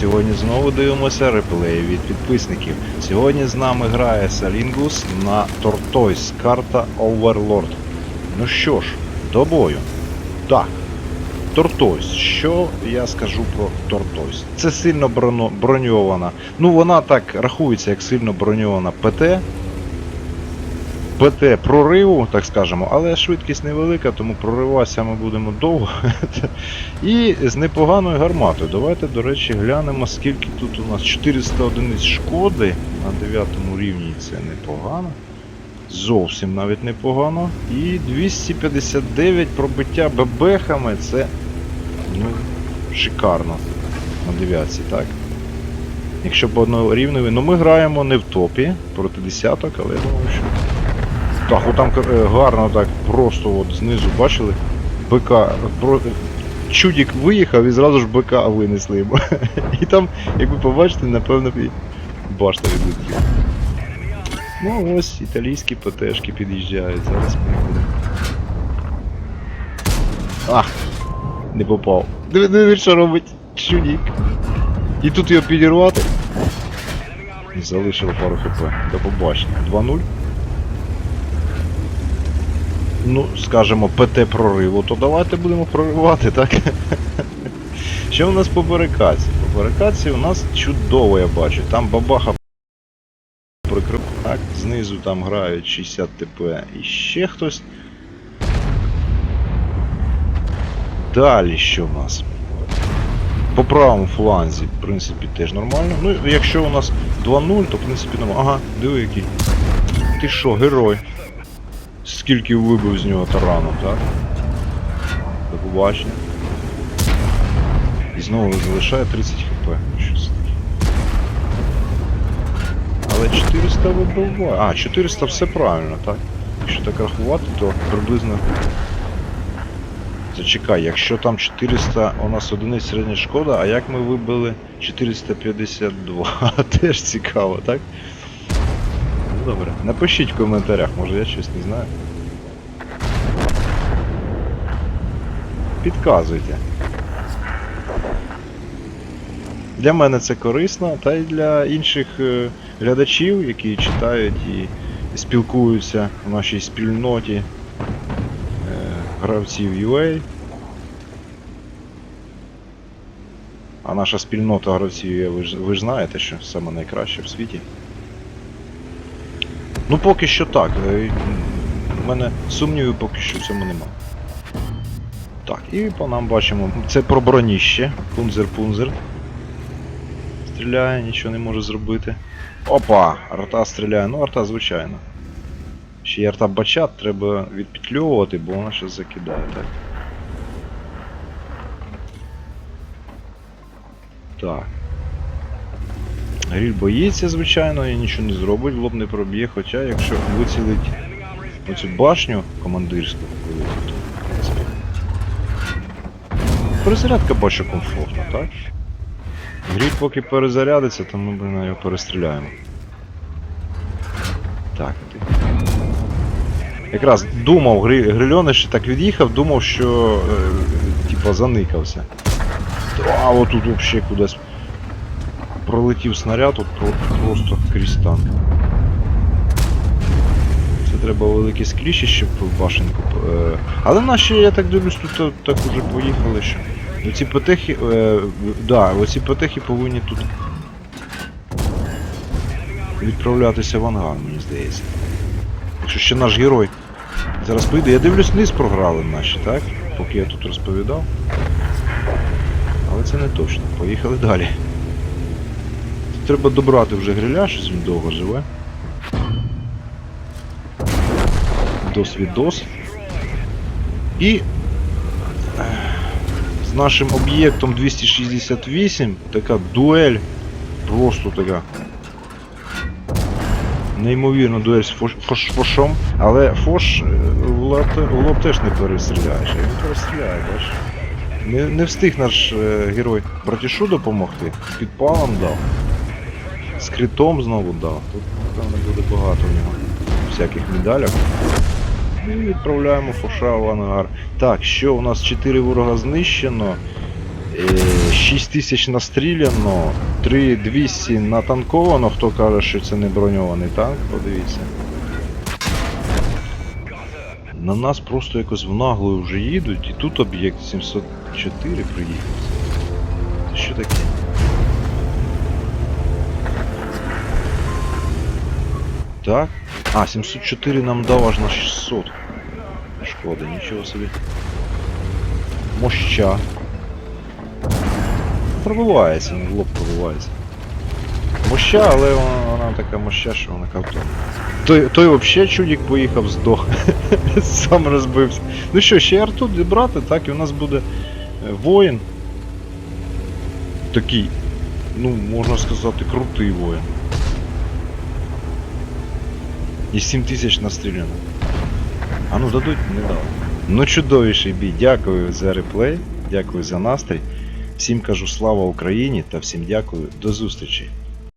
Сьогодні знову дивимося реплеї від підписників. Сьогодні з нами грає Салінгус на Тортойс, карта Overlord. Ну що ж, до бою. Так. Тортойс. Що я скажу про Тортойс? Це сильно броньована. Ну, вона так рахується як сильно броньована ПТ. ПТ прориву, так скажемо, але швидкість невелика, тому прориватися ми будемо довго. І з непоганою гарматою. Давайте, до речі, глянемо, скільки тут у нас 400 одиниць шкоди на 9 рівні. Це непогано. Зовсім навіть непогано. І 259 пробиття бебехами це ну, шикарно на 9, так? Якщо по однорівневі, ну ми граємо не в топі проти десяток, але я думаю, що. Так, отам е, гарно так просто от знизу бачили. БК. Про... Чудік виїхав і зразу ж БК винесли йому. І там, як ви побачите, напевно і башта відлетіла. Ну ось італійські ПТшки під'їжджають, зараз ми. Ах! Не попав. Диви, що робить чудік. І тут його підірвати. І Залишило пару хп. До побачення. 2-0. Ну, скажемо, ПТ прориву, то давайте будемо проривати, так? Що у нас по барикаці? По барикаці у нас чудово, я бачу. Там бабаха прикрив. Так, знизу там грають 60 ТП і ще хтось. Далі що в нас? По правому фланзі, в принципі, теж нормально. Ну, якщо у нас 2-0, то в принципі нормально. Ага, диви який. Ти що, герой? Скільки вибив з нього тарану, так? До побачення. І знову залишає 30 хп. Але 400 вибиває. А, 400 все правильно, так? Якщо так рахувати, то приблизно. Зачекай, якщо там 400 у нас одиниць середня шкода, а як ми вибили 452? Теж цікаво, так? Ну добре. Напишіть в коментарях, може я щось не знаю. Підказуйте. Для мене це корисно, та й для інших е, глядачів, які читають і спілкуються в нашій спільноті е, гравців UA. А наша спільнота гравців ви ж, ви ж знаєте, що саме найкраще в світі. Ну поки що так. е, У мене сумнівів поки що в цьому нема. Так, і по нам бачимо. Це про броніще. Пунзер-пунзер. Стріляє, нічого не може зробити. Опа! Арта стріляє. Ну, арта, звичайно. Ще й арта бачат, треба відпетльовувати, бо вона щось закидає, так. Так. Гріль боїться, звичайно, і нічого не зробить, лоб не проб'є, хоча якщо вицілить оцю башню командирську. Перезарядка бачу комфортна, так? Гріль поки перезарядиться, то ми блин, його перестріляємо. Так. Якраз думав, гри, грильони ще так від'їхав, думав, що е, типа заникався. А отут взагалі кудись пролетів снаряд, от просто крізь танк. Це треба великі скріші, щоб башенку. Е... Але наші, я так дивлюсь, тут так уже поїхали, що. Оці потехи. Е... Да, оці потехи повинні тут відправлятися в ангар, мені здається. Якщо ще наш герой зараз прийде. Я дивлюсь, низ програли наші, так? Поки я тут розповідав. Але це не точно. Поїхали далі. Треба добрати вже гриля, щось він довго живе. Досвідос. І е, з нашим об'єктом 268 така дуель. Просто така. Неймовірно дуель з фош, фошом, але фош е, в лоб, в лоб теж не перестріляєш, він перестріляє, бачиш. Не, не встиг наш е, герой братішу допомогти, підпалом дав. З критом знову дав. Тут, напевно, буде багато в нього всяких медалях. І відправляємо фоша в ангар. Так, що у нас 4 ворога знищено. Е, 6 тисяч настріляно, 3200 натанковано, хто каже, що це не броньований танк, подивіться. На нас просто якось в наглою вже їдуть, і тут об'єкт 704 приїхав. Це що таке? Так. А, 704 нам дав аж на 600. Шкода, нічого собі. Моща. Пробивається, не в лоб пробивається. Моща, але вона, вона така моща, що вона картонна. Той, той взагалі чудик поїхав, здох. Сам розбився. Ну що, ще арту брати, так, і у нас буде е, воїн. Такий, ну, можна сказати, крутий воїн. І 7 тисяч настріляно. А ну дадуть, не дали. Ну чудовіший бій. Дякую за реплей, дякую за настрій. Всім кажу слава Україні та всім дякую. До зустрічі.